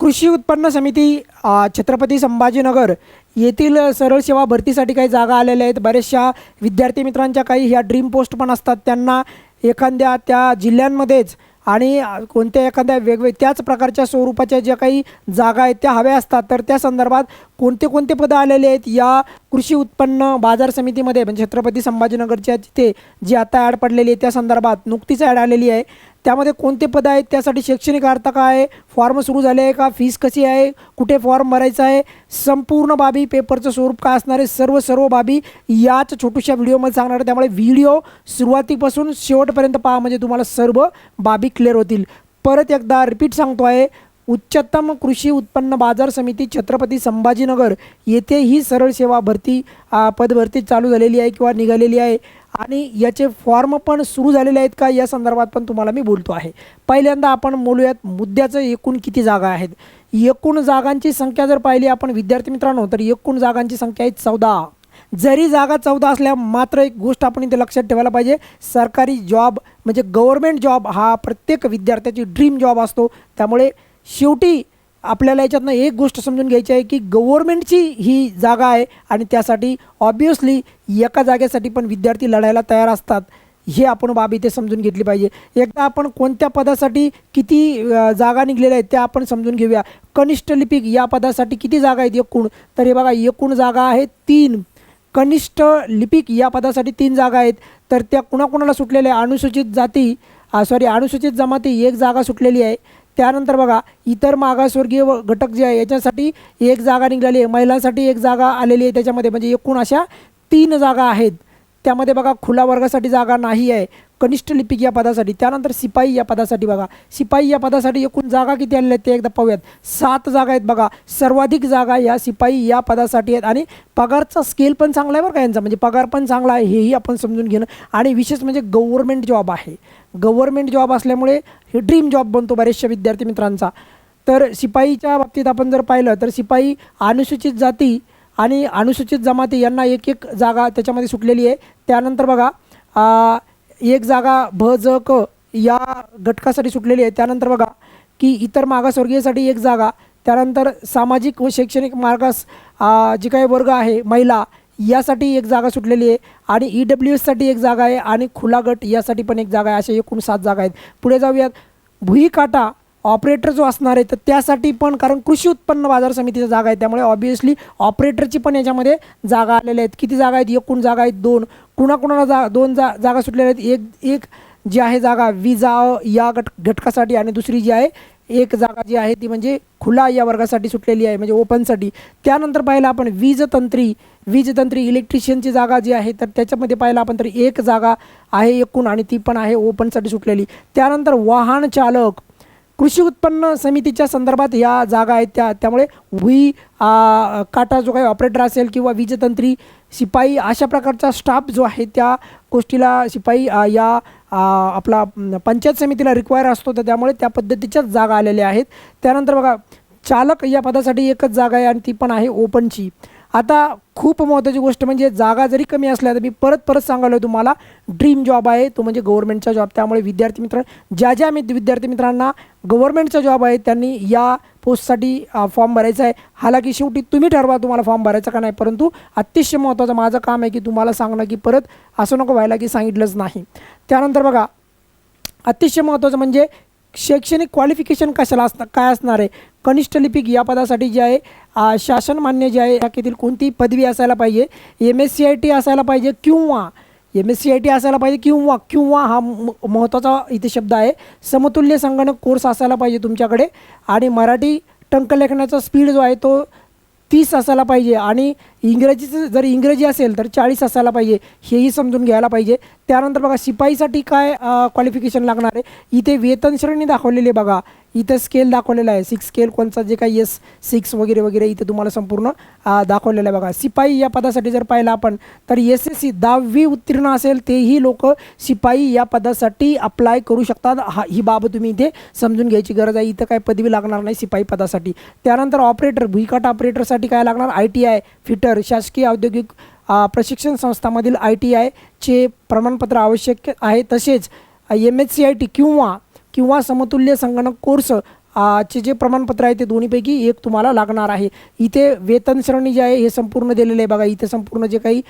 कृषी उत्पन्न समिती छत्रपती संभाजीनगर येथील सरळ सेवा भरतीसाठी काही जागा आलेल्या आहेत. बऱ्याचशा विद्यार्थी मित्रांच्या काही ह्या ड्रीम पोस्ट पण असतात. त्यांना एखाद्या त्या जिल्ह्यांमध्येच आणि कोणत्या एखाद्या वेगवेग त्याच प्रकारच्या स्वरूपाच्या ज्या काही जागा आहेत त्या हव्या असतात. तर त्या संदर्भात कोणते कोणते पदं आलेले आहेत? या कृषी उत्पन्न बाजार समितीमध्ये म्हणजे छत्रपती संभाजीनगरच्या तिथे जी आता ॲड पडलेली आहे त्या संदर्भात नुकतीच ॲड आलेली आहे. त्यामध्ये कोणते पदं आहेत? त्यासाठी शैक्षणिक अर्थ काय आहे? फॉर्म सुरू झाले आहे का? फीस कशी आहे? कुठे फॉर्म भरायचा आहे? संपूर्ण बाबी पेपरचं स्वरूप काय असणार आहे? सर्व सर्व बाबी याच छोट्याशा व्हिडिओमध्ये सांगणार आहे. त्यामुळे व्हिडिओ सुरुवातीपासून शेवटपर्यंत पहा म्हणजे तुम्हाला सर्व बाबी क्लिअर होतील. परत एकदा रिपीट सांगतो आहे उच्चतम कृषी उत्पन्न बाजार समिती छत्रपती संभाजीनगर येथे ही सरळ सेवा भरती पदभरती चालू झालेली आहे किंवा निघालेली आहे आणि याचे फॉर्म पण सुरू झालेले आहेत का या संदर्भात पण तुम्हाला मी बोलतो आहे. पहिल्यांदा आपण बोलूयात मुद्द्याचं एकूण किती जागा आहेत. एकूण जागांची संख्या जर पाहिली आपण विद्यार्थी मित्रांनो तर एकूण जागांची संख्या आहे चौदा. जरी जागा चौदा असल्या मात्र एक गोष्ट आपण इथे लक्षात ठेवायला पाहिजे सरकारी जॉब म्हणजे गव्हर्मेंट जॉब हा प्रत्येक विद्यार्थ्याची ड्रीम जॉब असतो. त्यामुळे शेवटी आपल्याला याच्यातनं एक गोष्ट समजून घ्यायची आहे की गव्हर्मेंटची ही जागा आहे आणि त्यासाठी ऑब्वियसली एका जागेसाठी पण विद्यार्थी लढायला तयार असतात. हे आपण बाब इथे समजून घेतली पाहिजे. एकदा आपण कोणत्या पदासाठी किती जागा निघलेल्या आहेत त्या आपण समजून घेऊया. कनिष्ठ लिपिक या पदासाठी किती जागा आहेत? एकूण. तर हे बघा एकूण जागा आहेत तीन. कनिष्ठ लिपिक या पदासाठी तीन जागा आहेत. तर त्या कुणाकुणाला सुटलेल्या आहे? अनुसूचित जाती सॉरी अनुसूचित जमाती एक जागा सुटलेली आहे. त्यानंतर बघा इतर मागासवर्गीय घटक जे आहे याच्यासाठी एक जागा निघाली आहे. महिलांसाठी एक जागा आलेली आहे त्याच्यामध्ये. म्हणजे एकूण अशा तीन जागा आहेत. त्यामध्ये बघा खुला वर्गासाठी जागा नाही आहे. कनिष्ठ लिपिक या पदासाठी त्यानंतर सिपाई या पदासाठी बघा. सिपाई या पदासाठी एकूण जागा किती आलेल्या आहेत ते एकदा पाहूयात. सात जागा आहेत बघा. सर्वाधिक जागा या सिपाई या पदासाठी आहेत. आणि पगारचा स्केल पण चांगला आहे बरं का यांचा. म्हणजे पगार पण चांगला आहे हेही आपण समजून घेणं. आणि विशेष म्हणजे गव्हर्मेंट जॉब आहे. गव्हर्मेंट जॉब असल्यामुळे हे ड्रीम जॉब बनतो बऱ्याचशा विद्यार्थी मित्रांचा. तर सिपाईच्या बाबतीत आपण जर पाहिलं तर सिपाई अनुसूचित जाती आणि अनुसूचित जमाती यांना एक एक जागा त्याच्यामध्ये सुटलेली आहे. त्यानंतर बघा एक जागा भ ज क या घटकासाठी सुटलेली आहे. त्यानंतर बघा की इतर मागासवर्गीयसाठी एक जागा त्यानंतर सामाजिक व शैक्षणिक मागास जे जी काही वर्ग आहे महिला यासाठी एक जागा सुटलेली आहे. आणि ई डब्ल्यू एससाठी एक जागा आहे आणि खुला गट यासाठी पण एक जागा आहे. अशा एकूण सात जागा आहेत. पुढे जाऊयात. भुईकाटा ऑपरेटर जो असणार आहे तर त्यासाठी पण कारण कृषी उत्पन्न बाजार समितीच्या जागा आहे त्यामुळे ऑब्वियसली ऑपरेटरची पण याच्यामध्ये जागा आलेल्या आहेत. किती जागा आहेत? एकूण जागा आहेत दोन. कुणाकुणाला जा दोन जा जागा सुटलेल्या आहेत? एक एक जी आहे जागा विजा या गट घटकासाठी आणि दुसरी जी आहे एक जागा जी आहे ती म्हणजे खुला या वर्गासाठी सुटलेली आहे म्हणजे ओपनसाठी. त्यानंतर पाहिलं आपण वीजतंत्री वीजतंत्री इलेक्ट्रिशियनची जागा जी आहे तर त्याच्यामध्ये पाहिलं आपण तर एक जागा आहे एकूण आणि ती पण आहे ओपनसाठी सुटलेली. त्यानंतर वाहन चालक कृषी उत्पन्न समितीच्या संदर्भात या जागा आहेत त्या त्यामुळे वी आ, काटा जो काही ऑपरेटर असेल किंवा वीजतंत्री शिपाई अशा प्रकारचा स्टाफ जो आहे त्या गोष्टीला शिपाई आ, या आ, आपला पंचायत समितीला रिक्वायर असतो. तर त्यामुळे त्या पद्धतीच्याच जागा आलेल्या आहेत. त्यानंतर बघा चालक या पदासाठी एकच जागा आहे आणि ती पण आहे ओपनची आता खूप महत्त्वाची गोष्ट म्हणजे जागा जरी कमी असल्या तर मी परत परत सांगायलो तुम्हाला ड्रीम जॉब आहे तो म्हणजे गव्हर्नमेंटचा जॉब त्यामुळे विद्यार्थी मित्र ज्या ज्या मी विद्यार्थी मित्रांना गव्हर्नमेंटचा जॉब आहे त्यांनी या पोस्टसाठी फॉर्म भरायचा आहे. हालाकी शेवटी तुम्ही ठरवा तुम्हाला फॉर्म भरायचा का नाही परंतु अतिशय महत्त्वाचं माझं काम आहे की तुम्हाला सांगणं की परत असं नको व्हायला की सांगितलंच नाही. त्यानंतर बघा अतिशय महत्त्वाचं म्हणजे शैक्षणिक क्वालिफिकेशन कशाला असणार काय असणार आहे? कनिष्ठ लिपिक या पदासाठी जे आहे शासनमान्य शासन मान्य जे आहे शाखेतील कोणतीही पदवी असायला पाहिजे. M S C I T असायला पाहिजे किंवा M S C I T असायला पाहिजे किंवा किंवा हा म- महत्त्वाचा इथे शब्द आहे समतुल्य संगणक कोर्स असायला पाहिजे तुमच्याकडे. आणि मराठी टंकलेखनाचा स्पीड जो आहे तो तीस असायला पाहिजे. आणि इंग्रजीचं जर इंग्रजी असेल तर चाळीस असायला पाहिजे. हेही समजून घ्यायला पाहिजे. त्यानंतर बघा शिपाईसाठी काय क्वालिफिकेशन लागणार आहे? इथे वेतन श्रेणी दाखवलेली आहे बघा. इथं स्केल दाखवलेला आहे. सिक्स स्केल कोणचा जे काही एस सिक्स वगैरे वगैरे इथे तुम्हाला संपूर्ण दाखवलेलं आहे बघा. शिपाई या पदासाठी जर पाहिलं आपण तर एस एस सी दहावी उत्तीर्ण असेल तेही लोक शिपाई या पदासाठी अप्लाय करू शकतात. हा ही बाब तुम्ही इथे समजून घ्यायची गरज आहे. इथं काय पदवी लागणार नाही शिपाई पदासाठी. त्यानंतर ऑपरेटर भुईकाट ऑपरेटरसाठी काय लागणार? आय टी आय फिटर शासकीय औद्योगिक प्रशिक्षण संस्थामधील आय टी आयचे प्रमाणपत्र आवश्यक आहे. तसेच M H C I T किंवा किंवा समतुल्य संगणक कोर्स चे जे प्रमाणपत्र आहे ते दोन्हीपैकी एक तुम्हाला लागणार आहे. इथे वेतन श्रेणी जे आहे हे संपूर्ण दिलेलं आहे बघा. इथे संपूर्ण जे काही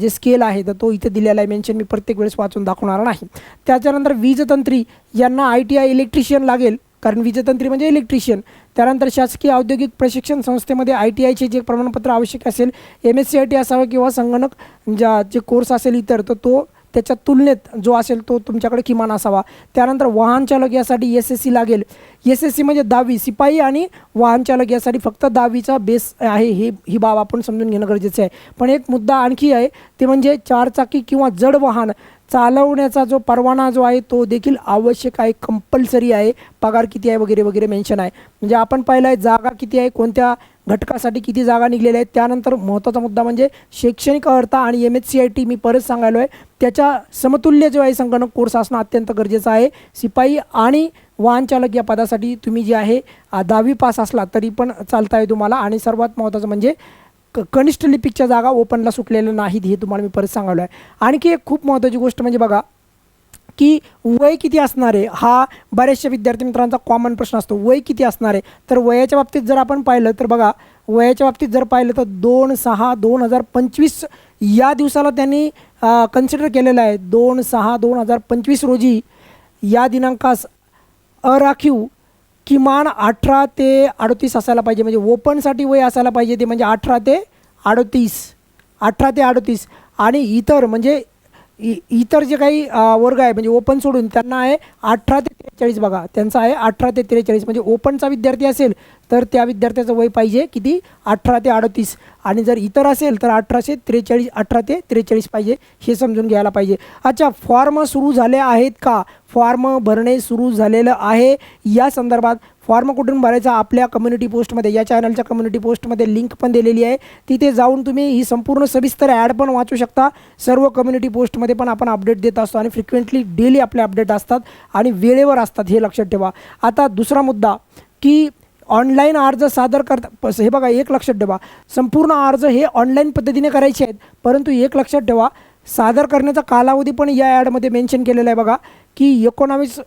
जे स्केल आहे तर तो इथे दिलेला आहे. मेन्शन मी प्रत्येक वेळेस वाचून दाखवणार नाही. त्याच्यानंतर वीजतंत्री यांना आय टी आय इलेक्ट्रिशियन लागेल. कारण वीजतंत्री म्हणजे इलेक्ट्रिशियन त्यानंतर शासकीय औद्योगिक प्रशिक्षण संस्थेमध्ये आय टी आयचे जे प्रमाणपत्र आवश्यक असेल M S C I T असावं किंवा संगणक ज्या जे कोर्स असेल इतर तर तो त्याच्या तुलनेत जो असेल तो तुमच्याकडे किमान असावा. त्यानंतर वाहन चालक यासाठी एस एस सी लागेल. एस एस सी म्हणजे दहावी. शिपाई आणि वाहन चालक यासाठी फक्त दहावीचा बेस आहे. हे ही बाब आपण समजून घेणं गरजेचं आहे. पण एक मुद्दा आणखी आहे. ते म्हणजे चारचाकी किंवा जड वाहन चालवण्याचा जो परवाना जो आहे तो देखील आवश्यक आहे कंपल्सरी आहे. पगार किती आहे वगैरे वगैरे मेन्शन आहे. म्हणजे आपण पाहिलं आहे जागा किती आहे कोणत्या घटकासाठी किती जागा निघलेल्या आहेत. त्यानंतर महत्त्वाचा मुद्दा म्हणजे शैक्षणिक अर्हता आणि M H C I T मी परत सांगायलो आहे त्याच्या समतुल्य जो आहे संगणक कोर्स असणं अत्यंत गरजेचं आहे. शिपाई आणि वाहनचालक या पदासाठी तुम्ही जे आहे दहावी पास असला तरी पण चालता आहे तुम्हाला. आणि सर्वात महत्त्वाचं म्हणजे क कनिष्ठ लिपिकच्या जागा ओपनला सुटलेल्या नाहीत हे तुम्हाला मी परत सांगायलो आहे आणखी एक खूप महत्त्वाची गोष्ट म्हणजे बघा की वय किती असणार आहे हा बऱ्याचशा विद्यार्थी मित्रांचा कॉमन प्रश्न असतो वय किती असणार? आहे तर वयाच्या बाबतीत जर आपण पाहिलं तर बघा वयाच्या बाबतीत जर पाहिलं तर दोन सहा दोन हजार पंचवीस या दिवसाला त्यांनी कन्सिडर केलेलं आहे. दोन सहा दोन हजार पंचवीस रोजी या दिनांकास अराखीव किमान अठरा ते अडतीस असायला पाहिजे. म्हणजे ओपनसाठी वय असायला पाहिजे ते म्हणजे अठरा ते अडतीस. अठरा ते अडतीस. आणि इतर म्हणजे इ इतर जे काही वर्ग आहे म्हणजे ओपन सोडून त्यांना आहे अठरा ते त्रेचाळीस बघा त्यांचा आहे अठरा ते त्रेचाळीस. म्हणजे ओपनचा विद्यार्थी असेल तर त्या विद्यार्थ्याचं वय पाहिजे किती? अठरा ते अडतीस. आणि जर इतर असेल तर अठराशे त्रेचाळीस अठरा ते त्रेचाळीस पाहिजे. हे समजून घ्यायला पाहिजे. अच्छा फॉर्म सुरू झाले आहेत का? फॉर्म भरणे सुरू झालेलं आहे. या संदर्भात फॉर्म कुठून भरायचा आपल्या कम्युनिटी पोस्टमध्ये या चॅनलच्या कम्युनिटी पोस्टमध्ये लिंक पण दिलेली आहे. तिथे जाऊन तुम्ही ही संपूर्ण सविस्तर ॲड पण वाचू शकता. सर्व कम्युनिटी पोस्टमध्ये पण आपण अपडेट देत असतो आणि फ्रिक्वेंटली डेली आपले अपडेट असतात आणि वेळेवर असतात हे लक्षात ठेवा. आता दुसरा मुद्दा की ऑनलाईन अर्ज सादर करता हे बघा एक लक्षात ठेवा. संपूर्ण अर्ज हे ऑनलाईन पद्धतीने करायचे आहेत परंतु एक लक्षात ठेवा. सादर करण्याचा कालावधी पण या ॲडमध्ये मेन्शन केलेला आहे बघा की एकोणावीस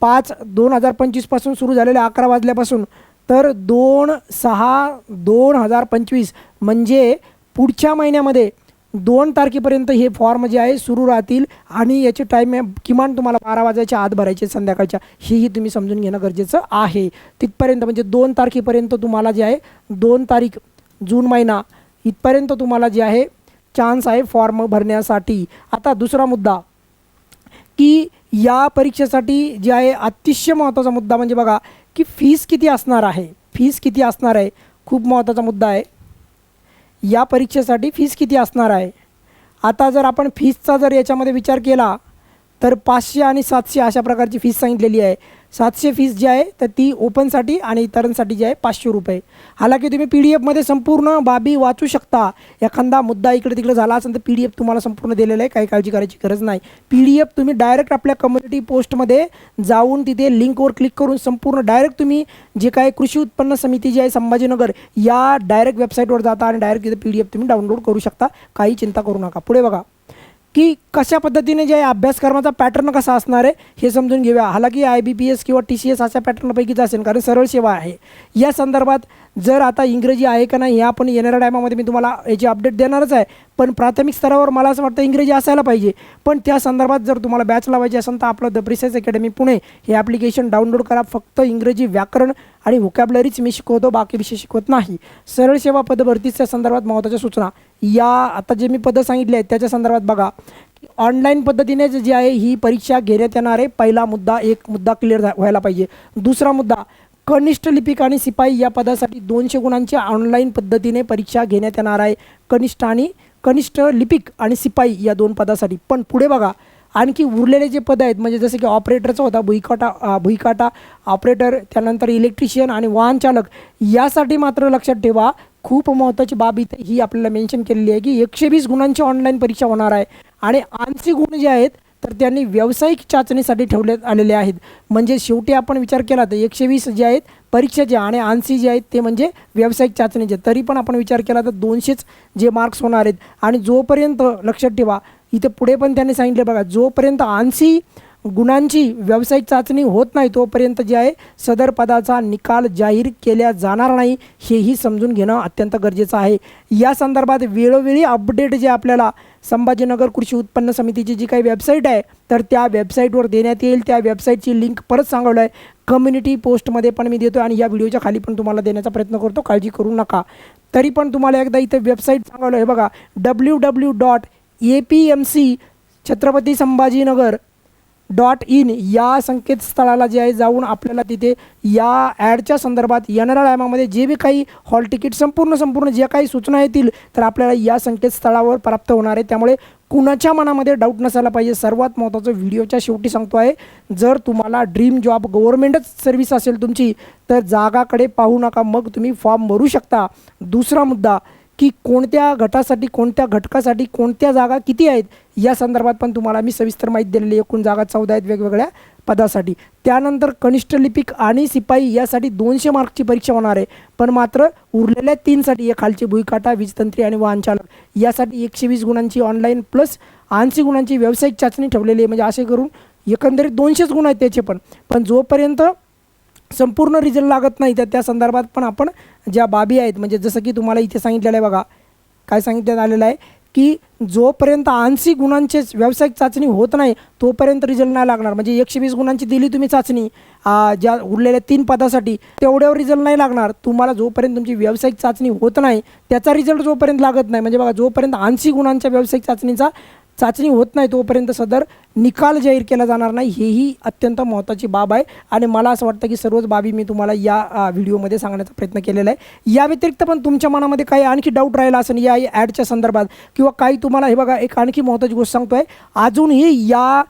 पाच दोन हजार पंचवीसपासून सुरू झालेल्या अकरा वाजल्यापासून तर दोन सहा दोन हजार पंचवीस म्हणजे पुढच्या महिन्यामध्ये दोन तारखेपर्यंत हे फॉर्म जे आहे सुरू राहतील आणि याचे टाईम किमान तुम्हाला बारा वाजायच्या आत भरायचे संध्याकाळच्या. हेही तुम्ही समजून घेणं गरजेचं आहे. तिथपर्यंत म्हणजे दोन तारखेपर्यंत तुम्हाला जे आहे दोन तारीख जून महिना इथपर्यंत तुम्हाला जे आहे चान्स आहे फॉर्म भरण्यासाठी. आता दुसरा मुद्दा की या परीक्षेसाठी जे आहे अतिशय महत्त्वाचा मुद्दा म्हणजे बघा की फीस किती असणार आहे? फीस किती असणार आहे? खूप महत्त्वाचा मुद्दा आहे. या परीक्षेसाठी फीस किती असणार आहे? आता जर आपण फीसचा जर याच्यामध्ये विचार केला तर पाचशे आणि सातशे अशा प्रकारची फीस सांगितलेली आहे. सातशे फीस जी आहे तर ती ओपनसाठी आणि इतरांसाठी जी आहे पाचशे रुपये. हालाकी तुम्ही पी डी एफमध्ये संपूर्ण बाबी वाचू शकता. एखादा मुद्दा इकडे तिकडे झाला असेल तर पी डी एफ तुम्हाला संपूर्ण दिलेलं आहे काही काळजी करायची गरज नाही. पी डी एफ तुम्ही डायरेक्ट आपल्या कम्युनिटी पोस्टमध्ये जाऊन तिथे लिंकवर क्लिक करून संपूर्ण डायरेक्ट तुम्ही जे काय कृषी उत्पन्न समिती जी आहे संभाजीनगर या डायरेक्ट वेबसाईटवर जाता आणि डायरेक्ट तिथे पी डी एफ तुम्ही डाउनलोड करू शकता. काही चिंता करू नका. पुढे बघा. की कशा पद्धतीने जे आहे अभ्यासक्रमाचा पॅटर्न कसा असणार आहे हे समजून घेऊया. हालाकी आय बी पी एस किंवा टी सी एस अशा पॅटर्नपैकीच असेल कारण सरळ सेवा आहे. या संदर्भात जर आता इंग्रजी आहे का नाही हे आपण येणाऱ्या टायमामध्ये मी तुम्हाला याची अपडेट देणारच आहे. पण प्राथमिक स्तरावर मला असं वाटतं इंग्रजी असायला पाहिजे. पण त्या संदर्भात जर तुम्हाला बॅच लावायची असेल तर आपलं द प्रिसेस अकॅडमी पुणे हे ॲप्लिकेशन डाउनलोड करा. फक्त इंग्रजी व्याकरण आणि व्होकॅबलरीच मी शिकवतो बाकी विषय शिकवत नाही. सरळ सेवा पदभरतीच्या संदर्भात महत्त्वाच्या सूचना. या आता जे मी पदं सांगितले आहेत त्याच्या संदर्भात बघा. ऑनलाईन पद्धतीने जे जे आहे ही परीक्षा घेण्यात येणार आहे. पहिला मुद्दा एक मुद्दा क्लिअर व्हायला पाहिजे. दुसरा मुद्दा कनिष्ठ लिपिक आणि शिपाई या पदासाठी दोनशे गुणांची ऑनलाईन पद्धतीने परीक्षा घेण्यात येणार आहे. कनिष्ठ आणि कनिष्ठ लिपिक आणि शिपाई या दोन पदासाठी. पण पुढे बघा आणखी उरलेले जे पद आहेत म्हणजे जसं की ऑपरेटरचा होता भुईकाटा भुईकाटा ऑपरेटर त्यानंतर इलेक्ट्रिशियन आणि वाहन चालक यासाठी मात्र लक्षात ठेवा खूप महत्त्वाची बाब इथे ही आपल्याला मेन्शन केलेली आहे की एकशे वीस गुणांची ऑनलाईन परीक्षा होणार आहे. आणि आंशिक गुण जे आहेत तर त्यांनी व्यावसायिक चाचणीसाठी ठेवण्यात आलेले आहेत. म्हणजे शेवटी आपण विचार केला तर एकशे वीस जे आहेत परीक्षेचे आणि ऐंशी जे आहेत ते म्हणजे व्यावसायिक चाचणीचे तरी पण आपण विचार केला तर दोनशेच जे मार्क्स होणार आहेत. आणि जोपर्यंत लक्षात ठेवा इथे पुढे पण त्यांनी सांगितले बघा जोपर्यंत ऐंशी गुणांची व्यावसायिक चाचणी होत नाही तोपर्यंत जे आहे सदर पदाचा निकाल जाहीर केल्या जाणार नाही हेही समजून घेणं अत्यंत गरजेचं आहे. या संदर्भात वेळोवेळी अपडेट जे आपल्याला संभाजीनगर कृषी उत्पन्न समितीची जी काही वेबसाईट आहे तर त्या वेबसाईटवर देण्यात येईल. त्या वेबसाईटची लिंक परत सांगवलं आहे कम्युनिटी पोस्टमध्ये पण मी देतो आणि या व्हिडिओच्या खाली पण तुम्हाला देण्याचा प्रयत्न करतो. काळजी करू नका. तरी पण तुम्हाला एकदा इथे वेबसाईट सांगवलं आहे बघा W W dot A P M C Chhatrapati Sambhajinagar dot in या संकेतस्थळाला जे आहे जाऊन आपल्याला तिथे या ॲडच्या संदर्भात येणाऱ्या टायमामध्ये जे बी काही हॉल तिकीट संपूर्ण संपूर्ण ज्या काही सूचना येतील तर आपल्याला या संकेतस्थळावर प्राप्त होणार आहे. त्यामुळे कुणाच्या मनामध्ये डाऊट नसायला पाहिजे. सर्वात महत्त्वाचं व्हिडिओच्या शेवटी सांगतो आहे जर तुम्हाला ड्रीम जॉब गव्हर्मेंटच सर्व्हिस असेल तुमची तर जागाकडे पाहू नका. मग तुम्ही फॉर्म भरू शकता. दुसरा मुद्दा की कोणत्या गटासाठी कोणत्या घटकासाठी कोणत्या जागा किती आहेत या संदर्भात पण तुम्हाला मी सविस्तर माहिती दिलेली एकूण जागा चौदा आहेत वेगवेगळ्या पदासाठी. त्यानंतर कनिष्ठ लिपिक आणि सिपाई यासाठी दोनशे मार्कची परीक्षा होणार आहे. पण मात्र उरलेल्या तीनसाठी एक खालची भुईकाटा वीजतंत्री आणि वाहनचालक यासाठी एकशे वीस गुणांची ऑनलाईन प्लस ऐंशी गुणांची व्यावसायिक चाचणी ठेवलेली आहे. म्हणजे असे करून एकंदरीत दोनशेच गुण आहेत त्याचे पण. पण जोपर्यंत संपूर्ण रिझल्ट लागत नाही तर त्या संदर्भात पण आपण ज्या बाबी आहेत म्हणजे जसं की तुम्हाला इथे सांगितलेलं आहे बघा काय सांगितण्यात आलेलं आहे की जोपर्यंत आंशिक गुणांचे व्यावसायिक चाचणी होत नाही तोपर्यंत रिझल्ट नाही लागणार. म्हणजे एकशे वीस गुणांची दिली तुम्ही चाचणी ज्या उरलेल्या तीन पदासाठी तेवढ्यावर रिझल्ट नाही लागणार. तुम्हाला जोपर्यंत तुमची व्यावसायिक चाचणी होत नाही त्याचा रिझल्ट जोपर्यंत लागत नाही. म्हणजे बघा जोपर्यंत आंशिक गुणांच्या व्यावसायिक चाचणीचा चाचणी होत नाही तोपर्यंत सदर निकाल जाहीर केला जाणार नाही हेही अत्यंत महत्त्वाची बाब आहे. आणि मला असं वाटतं की सर्वच बाबी मी तुम्हाला या व्हिडिओमध्ये सांगण्याचा प्रयत्न केलेला आहे. या व्यतिरिक्त पण तुमच्या मनामध्ये काही आणखी डाऊट राहिला असेल या ॲडच्या संदर्भात किंवा काही तुम्हाला हे बघा एक आणखी महत्त्वाची गोष्ट सांगतो आहे अजूनही या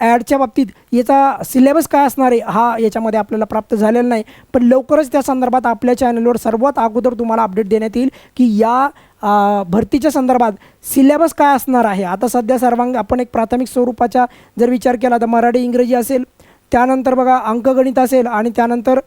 ॲडच्या बाबतीत याचा सिलेबस काय असणार आहे हा याच्यामध्ये आपल्याला प्राप्त झालेला नाही. पण लवकरच त्या संदर्भात आपल्या चॅनलवर सर्वात अगोदर तुम्हाला अपडेट देण्यात येईल की या भरतीच्या संदर्भात सिलेबस काय असणार आहे? आता सध्या सर्वांग आपण एक प्राथमिक स्वरूपाचा जर विचार केला तर मराठी इंग्रजी असेल त्यानंतर बघा अंकगणित असेल आणि त्यानंतर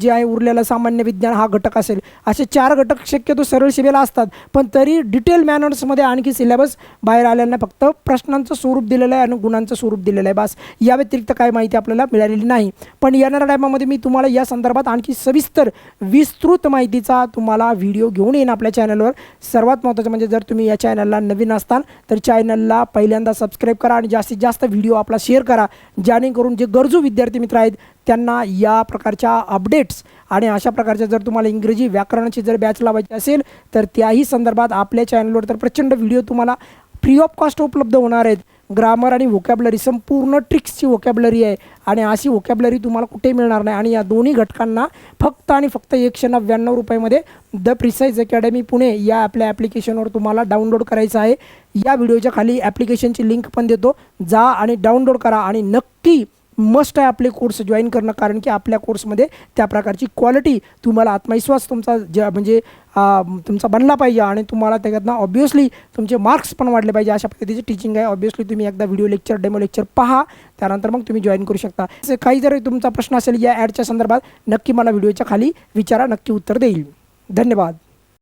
जे आहे उरलेलं सामान्य विज्ञान हा घटक असेल. असे चार घटक शक्यतो सरळ शिबेला असतात. पण तरी डिटेल मॅनर्समध्ये आणखी सिलेबस बाहेर आलेला फक्त प्रश्नांचं स्वरूप दिलेलं आहे आणि गुणांचं स्वरूप दिलेलं आहे. बास या व्यतिरिक्त काय माहिती आपल्याला मिळालेली नाही. पण येणाऱ्या टायमामध्ये मी तुम्हाला या संदर्भात आणखी सविस्तर विस्तृत माहितीचा तुम्हाला व्हिडिओ घेऊन येईन आपल्या चॅनलवर. सर्वात महत्त्वाचं म्हणजे जर तुम्ही या चॅनलला नवीन असताल तर चॅनलला पहिल्यांदा सबस्क्राईब करा आणि जास्तीत जास्त व्हिडिओ आपला शेअर करा. जेणेकरून जे गरजू विद्यार्थी मित्र आहेत त्यांना या प्रकारच्या अपडेट्स आणि अशा प्रकारच्या जर तुम्हाला इंग्रजी व्याकरणाची जर बॅच लावायची असेल तर त्याही संदर्भात आपल्या चॅनलवर तर प्रचंड व्हिडिओ तुम्हाला फ्री ऑफ कॉस्ट उपलब्ध होणार आहेत. ग्रामर आणि व्होकॅबलरी संपूर्ण ट्रिक्सची व्होकॅबलरी आहे आणि अशी व्होकॅबलरी तुम्हाला कुठे मिळणार नाही. आणि या दोन्ही घटकांना फक्त आणि फक्त एकशे नव्याण्णव रुपयामध्ये द प्रिसाईज अकॅडमी पुणे या आपल्या ॲप्लिकेशनवर तुम्हाला डाउनलोड करायचं आहे. या व्हिडिओच्या खाली ॲप्लिकेशनची लिंक पण देतो. जा आणि डाउनलोड करा आणि नक्की मस्ट आहे आपले कोर्स जॉईन करणं कारण की आपल्या कोर्समध्ये त्या प्रकारची क्वालिटी तुम्हाला आत्मविश्वास तुमचा ज्या म्हणजे तुमचा बनला पाहिजे आणि तुम्हाला त्याच्यातनं ऑब्वियसली तुमचे मार्क्स पण वाढले पाहिजे. अशा पद्धतीची टीचिंग आहे. ऑब्वियसली तुम्ही एकदा व्हिडिओ लेक्चर डेमो लेक्चर पहा. त्यानंतर मग तुम्ही जॉईन करू शकता. असे काही जर तुमचा प्रश्न असेल या ॲडच्या संदर्भात नक्की मला व्हिडिओच्या खाली विचारा. नक्की उत्तर देईल. धन्यवाद.